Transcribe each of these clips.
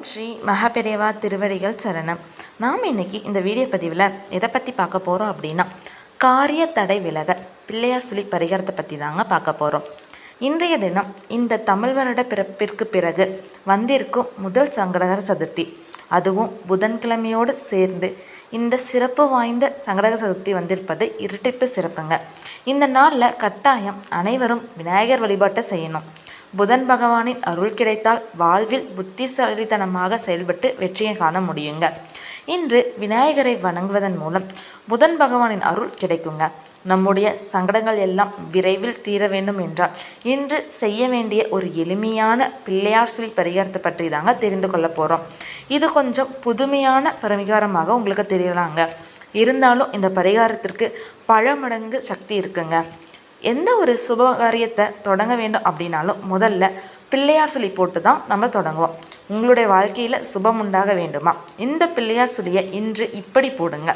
ஓம் ஸ்ரீ மகாபெரியவா திருவடிகள் சரணம். நாம் இன்னைக்கு இந்த வீடியோ பதிவில் எதை பற்றி பார்க்க போகிறோம் அப்படின்னா காரிய தடை விலக பிள்ளையார் சுழி பரிகாரத்தை பற்றி தாங்க பார்க்க போகிறோம் இன்றைய தினம் இந்த தமிழ் வருட பிறப்பிற்கு பிறகு வந்திருக்கும் முதல் சங்கடகர சதுர்த்தி. அதுவும் புதன்கிழமையோடு சேர்ந்து இந்த சிறப்பு வாய்ந்த சங்கடக சதுர்த்தி வந்திருப்பது இரட்டிப்பு சிறப்புங்க. இந்த நாளில் கட்டாயம் அனைவரும் விநாயகர் வழிபாட்டை செய்யணும். புதன் பகவானின் அருள் கிடைத்தால் வாழ்வில் புத்திசாலித்தனமாக செயல்பட்டு வெற்றியை காண முடியுங்க. இன்று விநாயகரை வணங்குவதன் மூலம் புதன் பகவானின் அருள் கிடைக்குங்க. நம்முடைய சங்கடங்கள் எல்லாம் விரைவில் தீர வேண்டும் என்றால் இன்று செய்ய வேண்டிய ஒரு எளிமையான பிள்ளையார் சுழி பரிகாரத்தை பற்றி தாங்க தெரிந்து கொள்ள போகிறோம் இது கொஞ்சம் புதுமையான பரிகாரமாக உங்களுக்கு தெரியலாங்க. இருந்தாலும் இந்த பரிகாரத்திற்கு பல மடங்கு சக்தி இருக்குங்க. எந்த ஒரு சுப காரியத்தை தொடங்க வேண்டும் அப்படின்னாலும் முதல்ல பிள்ளையார் சொல்லி போட்டு தான் நம்ம தொடங்குவோம். உங்களுடைய வாழ்க்கையில் சுபம் உண்டாக வேண்டுமா? இந்த பிள்ளையார் சொல்லியை இன்று இப்படி போடுங்க.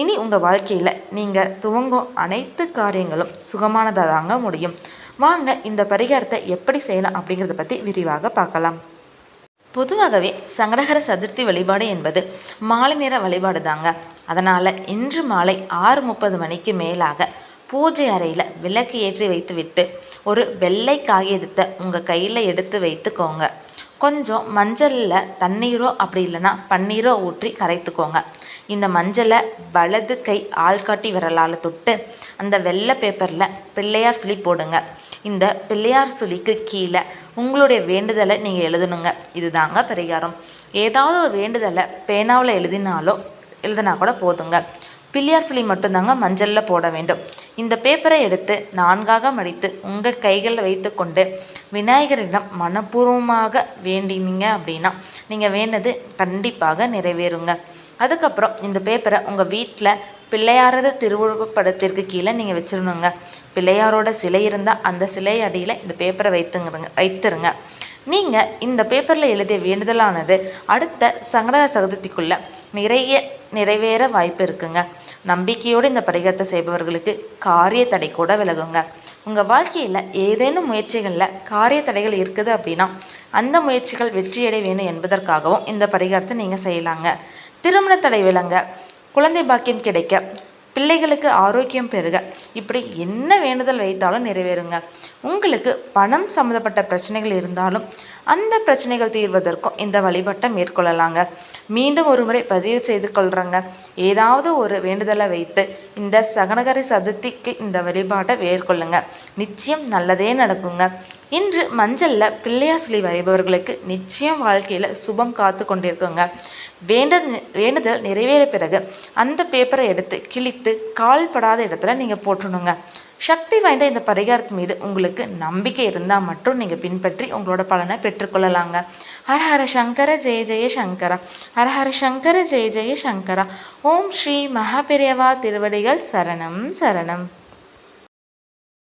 இனி உங்கள் வாழ்க்கையில் நீங்கள் துவங்கும் அனைத்து காரியங்களும் சுகமானதாக தாங்க முடியும். வாங்க இந்த பரிகாரத்தை எப்படி செய்யலாம் அப்படிங்கிறத பற்றி விரிவாக பார்க்கலாம். பொதுவாகவே சங்கடகர சதுர்த்தி வழிபாடு என்பது மாலை நேர வழிபாடு தாங்க அதனால் இன்று மாலை ஆறு முப்பது மணிக்கு மேலாக பூஜை அறையில் விளக்கு ஏற்றி வைத்துவிட்டு ஒரு வெள்ளை காகிதத்தை உங்கள் கையில் எடுத்து வைத்துக்கோங்க. கொஞ்சம் மஞ்சளில் தண்ணீரோ அப்படி இல்லைன்னா பன்னீரோ ஊற்றி கரைத்துக்கோங்க. இந்த மஞ்சளை வலது கை ஆள்காட்டி விரலால் தொட்டு அந்த வெள்ளை பேப்பரில் பிள்ளையார் சுழி போடுங்க. இந்த பிள்ளையார் சுழிக்கு கீழே உங்களுடைய வேண்டுதலை நீங்கள் எழுதணுங்க. இதுதாங்க பரிகாரம். ஏதாவது ஒரு வேண்டுதலை பேனாவில் எழுதினாலோ எழுதினா கூட போதுங்க. பிள்ளையார் சுழி மட்டும்தாங்க மஞ்சளில் போட வேண்டும். இந்த பேப்பரை எடுத்து நான்காக மடித்து உங்கள் கைகளில் வைத்து கொண்டு விநாயகரிடம் மனப்பூர்வமாக வேண்டினீங்க அப்படின்னா நீங்கள் வேண்டது கண்டிப்பாக நிறைவேறுங்க. அதுக்கப்புறம் இந்த பேப்பரை உங்கள் வீட்டில் பிள்ளையாரது திருவுருவப்படத்திற்கு கீழே நீங்கள் வச்சிடணுங்க. பிள்ளையாரோட சிலை இருந்தால் அந்த சிலை அடியில் இந்த பேப்பரை வைத்துங்கிறங்க வைத்துருங்க. நீங்கள் இந்த பேப்பரில் எழுதிய வேண்டுதலானது அடுத்த சங்கட சதுர்த்திக்குள்ளே நிறைய நிறைவேற வாய்ப்பு இருக்குங்க. நம்பிக்கையோடு இந்த பரிகாரத்தை செய்பவர்களுக்கு காரிய தடை கூட விலகுங்க. உங்கள் வாழ்க்கையில் ஏதேனும் முயற்சிகளில் காரிய தடைகள் இருக்குது அப்படின்னா அந்த முயற்சிகள் வெற்றியடை வேணும் என்பதற்காகவும் இந்த பரிகாரத்தை நீங்கள் செய்யலாங்க. திருமண தடை விலங்க குழந்தை பாக்கியம் கிடைக்க பிள்ளைகளுக்கு ஆரோக்கியம் பெறுக. இப்படி என்ன வேண்டுதல் வைத்தாலும் நிறைவேறுங்க. உங்களுக்கு பணம் சம்மந்தப்பட்ட பிரச்சனைகள் இருந்தாலும் அந்த பிரச்சனைகள் தீர்வதற்கும் இந்த வழிபாட்டை மேற்கொள்ளலாங்க. மீண்டும் ஒரு முறை பதிவு செய்து கொள்கிறேங்க ஏதாவது ஒரு வேண்டுதலை வைத்து இந்த சகனகரி சதுர்த்திக்கு இந்த வழிபாட்டை மேற்கொள்ளுங்க. நிச்சயம் நல்லதே நடக்குங்க. இன்று மஞ்சளில் பிள்ளையார் சொல்லி வரைபவர்களுக்கு நிச்சயம் வாழ்க்கையில் சுபம் காத்து கொண்டிருக்குங்க. வேண்ட வேண்டுதல் நிறைவேற பிறகு அந்த பேப்பரை எடுத்து கிழித்து கால் படாத இடத்துல நீங்கள் போட்டுணுங்க. சக்தி வாய்ந்த இந்த பரிகாரத்து மீது உங்களுக்கு நம்பிக்கை இருந்தால் மட்டும் நீங்கள் பின்பற்றி உங்களோட பலனை பெற்றுக்கொள்ளலாங்க ஹரஹர சங்கர ஜெய ஜெய சங்கரா. ஹரஹர சங்கர ஜெய ஜெய சங்கரா. ஓம் ஸ்ரீ மகாபெரியவா திருவடிகள் சரணம் சரணம்.